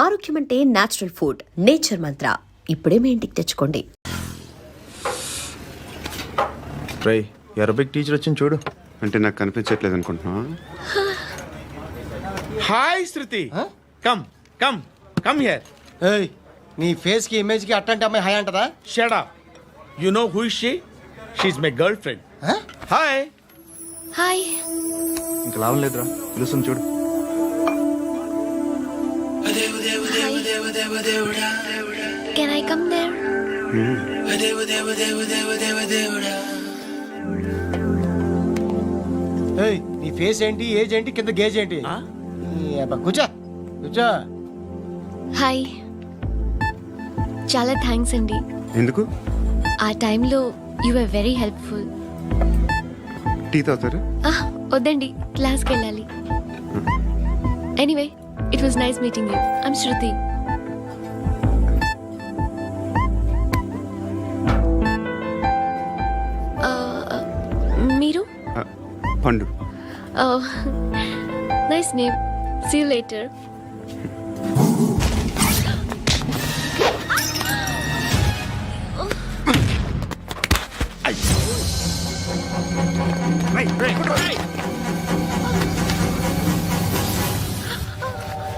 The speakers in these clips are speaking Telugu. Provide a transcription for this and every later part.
ఆరోగ్యం అంటే నేచురల్ ఫుడ్ నేచర్ మంత్ర ఇప్పుడే మీ ఇంటికి తెచ్చుకోండి. రై అరబిక్ టీచర్ వచ్చింది చూడు. అంటే నాకు కనిపించట్లేదు అనుకుంటున్నా hi Shruti come come come here ఏయ్ నీ ఫేస్కి ఇమేజ్కి అట్టంటే అమ్మాయి hi అంటదా? Shut up you know who is she she is my girlfriend hi hi ఇంకా లాభం లేదురా. పిలుస్తుంది చూడు. కెన్ ఐ కమ్ దేర్ ఏయ్ నీ ఫేస్ ఏంటి ఏజ్ ఏంటి కింద గేజ్ ఏంటి? ఈ అబ్బా, కూర్చో కూర్చో. హాయ్ చాలా థ్యాంక్స్ అండి. ఎందుకు? ఆ టైంలో you are very helpful tea తాగుతారా? వద్దండి క్లాస్కి వెళ్ళాలి. Anyway it was nice meeting you I'm Shruti Uh, మీరు Pandu nice name see later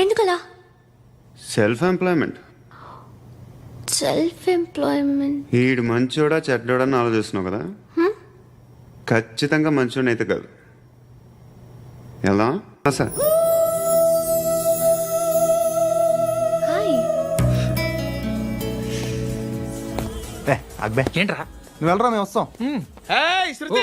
ఎందుకలా? సెల్ఫ్ ఎంప్లాయ్మెంట్ సెల్ఫ్ ఎంప్లాయ్మెంట్ ఈడు మంచోడా చెడ్డోడా అని ఆలోచిస్తున్నావు కదా? ఖచ్చితంగా మంచోడని అయితే కాదు. ఎలా? సార్ హాయ్ అక్బే ఏంట్రా? నువ్వు వెళ్ళరా మేము వస్తాం. ఏయ్ శృతి!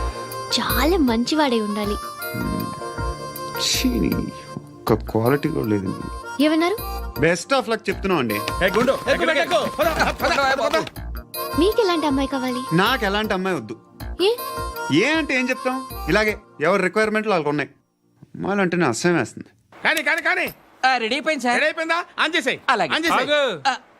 చాలా మంచివాడై ఉండాలి. ఒక్క క్వాలిటీ కూడా లేదు. ఏమన్నారు? బెస్ట్ ఆఫ్ లక్ చెప్తున్నావు అండి. మీకు ఎలాంటి అమ్మాయి కావాలి? నాకు ఎలాంటి అమ్మాయి వద్దు. ఏ? ఏ అంటే ఏం చెప్తాం? ఇలాగే ఎవరి రిక్వైర్మెంట్లు వాళ్ళకు ఉన్నాయి. అమ్మాయిలు అంటేనే అసహ్యం వేస్తుంది. కానీ కానీ కానీ. రెడీ అయిపోయింది సార్. రెడీ అయిపోయిందా? ఆన్ చేసేయ్. అలాగే. ఆన్ చేసేయ్.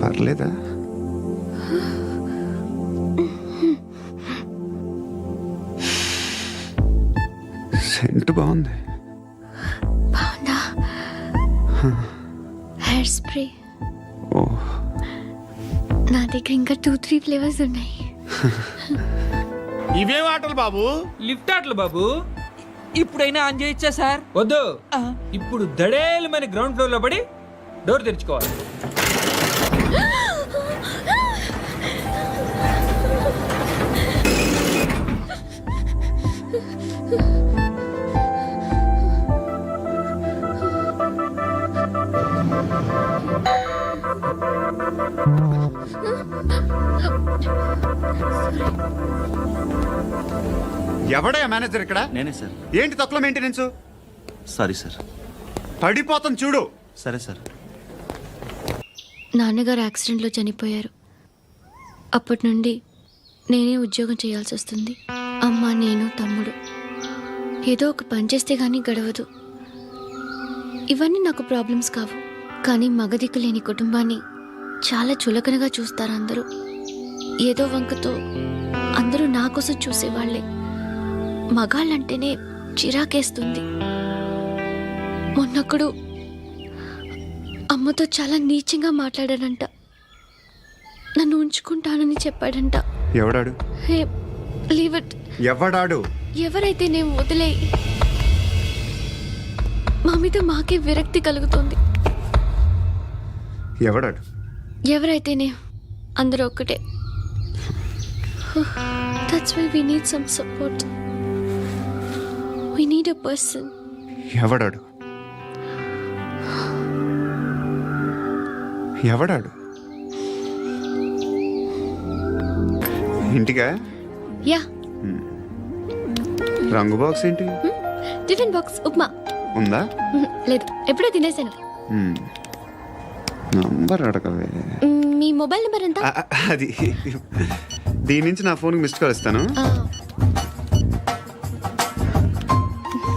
పర్లేదా? సెంట్ బాగుంది. బాగుందా? Hair spray. ఓ. నా దగ్గర ఇంకా టూ త్రీ ఫ్లేవర్స్ ఉన్నాయి. ఇవేం ఆటలు బాబు? లిఫ్ట్ ఆటలు బాబు. ఇప్పుడైనా ఆన్ చేయొచ్చా సార్? వద్దు. ఇప్పుడు దడేలమైన గ్రౌండ్ ఫ్లోర్లో పడి డోర్ తెరుచుకోవాలి. ఎవడయ్యా మేనేజర్ ఇక్కడ? నేనే సార్. ఏంటి తక్కువ మెయింటెనెన్స్ సారీ సార్. పడిపోతాం చూడు. సరే సార్. నాన్నగారు యాక్సిడెంట్లో చనిపోయారు. అప్పటి నుండి నేనే ఉద్యోగం చేయాల్సి వస్తుంది. అమ్మ నేను తమ్ముడు. ఏదో ఒక పని చేస్తే గానీ గడవదు. ఇవన్నీ నాకు ప్రాబ్లమ్స్ కావు. కానీ మగదిక్కు లేని కుటుంబాన్ని చాలా చులకనగా చూస్తారు అందరూ. ఏదో వంకతో అందరూ నా కోసం చూసేవాళ్ళే మగాళ్ళంటేనే చిరాకేస్తుంది. మొన్నప్పుడు అమ్మతో చాలా నీచంగా మాట్లాడాడంట. నన్ను ఉంచుకుంటానని చెప్పాడంట. ఎవడాడు? Hey leave it. ఎవడాడు? ఎవరైతే నేను వదిలే మా మీద మాకే విరక్తి కలుగుతుంది. ఎవడాడు? ఎవరైతేనే అందరూ ఒక్కటే. That's why we need some support we need a person ఎవడాడు? ఎవడాడు? ఇంటికా? యా. రంగు బాక్స్ ఏంటి? Tiffin box upma. ఉందా? లేదు. ఎప్పుడో తినేసాను. నంబర్ అడగవే. మీ మొబైల్ నెంబర్ ఎంత? అది. దీని నుంచి నా ఫోన్కి మిస్డ్ కాల్ ఇస్తాను.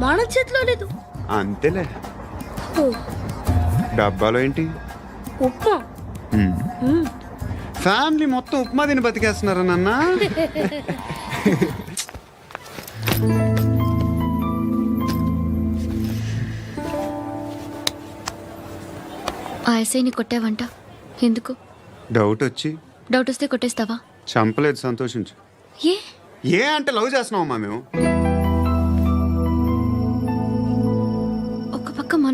మన చేతిలో లేదు. అంతేలే. డబ్బాలో ఏంటి? ఉప్మా. ఫ్యామిలీ మొత్తం ఉప్మా తిని బతికేస్తున్నారా నాన్న? ఆ ఎస్ఐని కొట్టావంట. ఎందుకు? డౌట్ వచ్చి. డౌట్ వస్తే కొట్టేస్తావా? చంపలేదు సంతోషించు. ఏ? ఏ అంటే లవ్ చేస్తున్నావమ్మా మేము?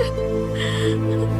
呵呵。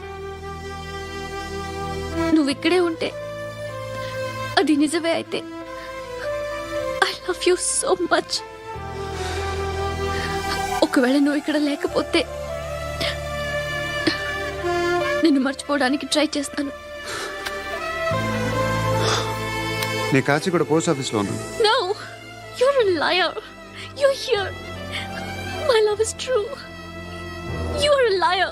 నువ్వు ఇక్కడే ఉంటే అది నిజమే అయితే I love you so much ఒకవేళ నువ్వు ఇక్కడ లేకపోతే నిన్ను మర్చిపోవడానికి ట్రై చేస్తాను నేను కాచిగూడ పోస్ట్ ఆఫీస్లో ఉన్నాను No, you're a liar. You're here. My love is true. You're a liar.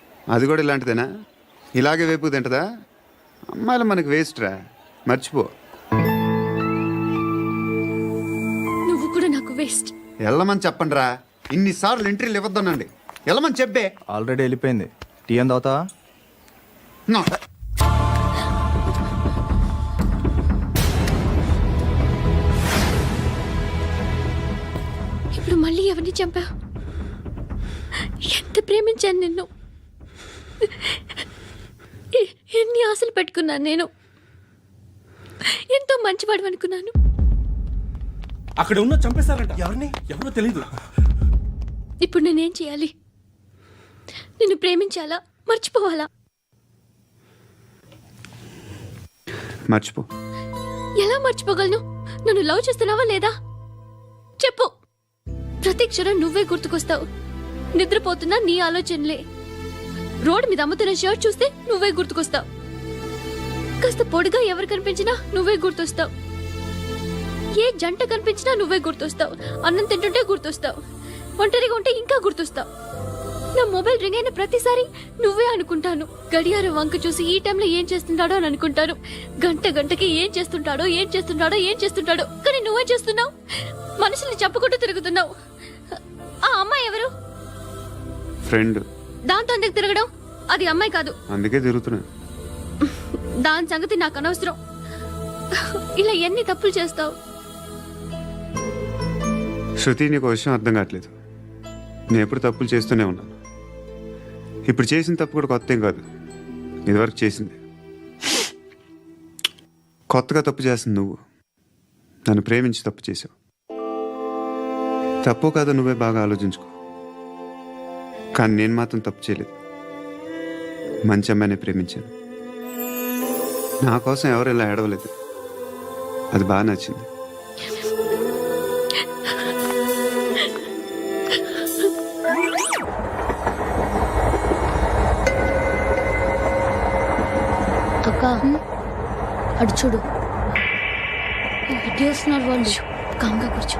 అది కూడా ఇలాంటిదేనా? ఇలాగే వేపు తింటదా? అమ్మాయిలు మనకి వేస్ట్ రా. మర్చిపో. నువ్వు కూడా నాకు వేస్ట్ వెళ్ళమని చెప్పండి రా ఇన్నిసార్లు ఎంట్రీలు ఇవ్వద్దనండి. వెళ్ళమని చెప్పే. ఆల్రెడీ వెళ్ళిపోయింది. టీ అని తాగుతావా నా. ఇప్పుడు మళ్ళీ ఎవరిని చంపా ఎంత ప్రేమించాను నిన్ను? ఎన్ని ఆశలు పెట్టుకున్నాను నేను? ఎంతో మంచివాడు అనుకున్నాను. అక్కడ ఉన్న చంపేశారంట. ఎవరిని? ఎవరో తెలీదు. ఇప్పుడు నేనేం చేయాలి? నిన్ను ప్రేమించాలా? మర్చిపోవాలా? మర్చిపో. ఎలా మర్చిపోగలను? నన్ను లవ్ చేస్తున్నావా లేదా? చెప్పు. ప్రతి క్షణం నువ్వే గుర్తుకొస్తావు. నిద్రపోతున్నా నీ ఆలోచనలే. రోడ్ మీద అమ్ముతున్న షర్ట్ చూస్తే నువ్వే గుర్తుకొస్తావు. కాస్త పొడిగా ఎవరు కనిపించినా నువ్వే గుర్తొస్తావు. ఏ జంట కనిపించినా నువ్వే గుర్తొస్తావు. అన్నం తింటుంటే గుర్తొస్తావు. ఒంటరిగా ఉంటే ఇంకా గుర్తొస్తావు. నా మొబైల్ రింగ్ అయిన ప్రతిసారి నువ్వే అనుకుంటాను. గడియారం వంక చూసి ఈ టైంలో ఏం చేస్తుంటాడో అని అనుకుంటాను. గంట గంటకి ఏం చేస్తుంటాడో ఏం చేస్తుంటాడో ఏం చేస్తుంటాడో. కానీ నువ్వే చేస్తున్నావు? మనుషుల్ని చెప్పుకుంటూ తిరుగుతున్నావు. ఆ అమ్మాయి ఎవరు? ఫ్రెండ్. దాంతో ఎందుకు తిరగడం? అది అమ్మాయి కాదు. అందుకే తిరుగుతున్నా. దాని సంగతి నాకు అనవసరం. ఇలా ఎన్ని తప్పులు చేస్తావు? శృతి నీకు విషయం అర్థం కావట్లేదు. నేను ఎప్పుడు తప్పులు చేస్తూనే ఉన్నాను ఇప్పుడు చేసిన తప్పు కూడా కొత్త ఏం కాదు. ఇదివరకు చేసింది. కొత్తగా తప్పు చేస్తుంది నువ్వు. నన్ను ప్రేమించి తప్పు చేసావు తప్పు కాదో నువ్వే బాగా ఆలోచించుకో. కానీ నేను మాత్రం తప్పు చేయలేదు. మంచి అమ్మాయిని ప్రేమించాను. నా కోసం ఎవరు ఇలా ఏడవలేదు. అది బాగా నచ్చింది. అక్క అడు చూడు. ఇటు వస్తున్నారు వాళ్ళు కాంగా కూర్చో.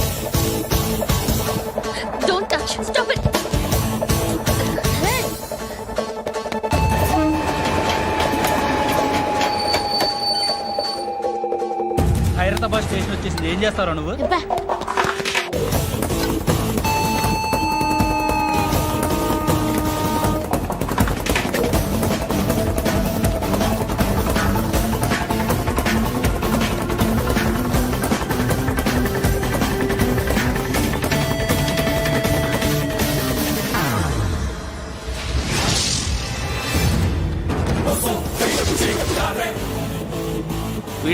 స్టాప్ ఇట్ హైదరాబాద్ స్టేషన్ వచ్చేసింది. ఏం చేస్తావురా నువ్వు?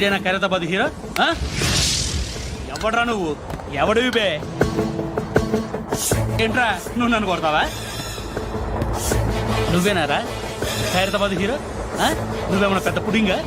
వీడేనా ఖైరతాబాద్ హీరో ఆ? ఎవడ్రా నువ్వు? ఎవడివి బే ఏంట్రా నువ్వు నన్ను కొడతావా? నువ్వేనారా? ఖైరతాబాద్ హీరో ఆ? నువ్వేమన్నా పెద్ద పుడింగా?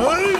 Hey!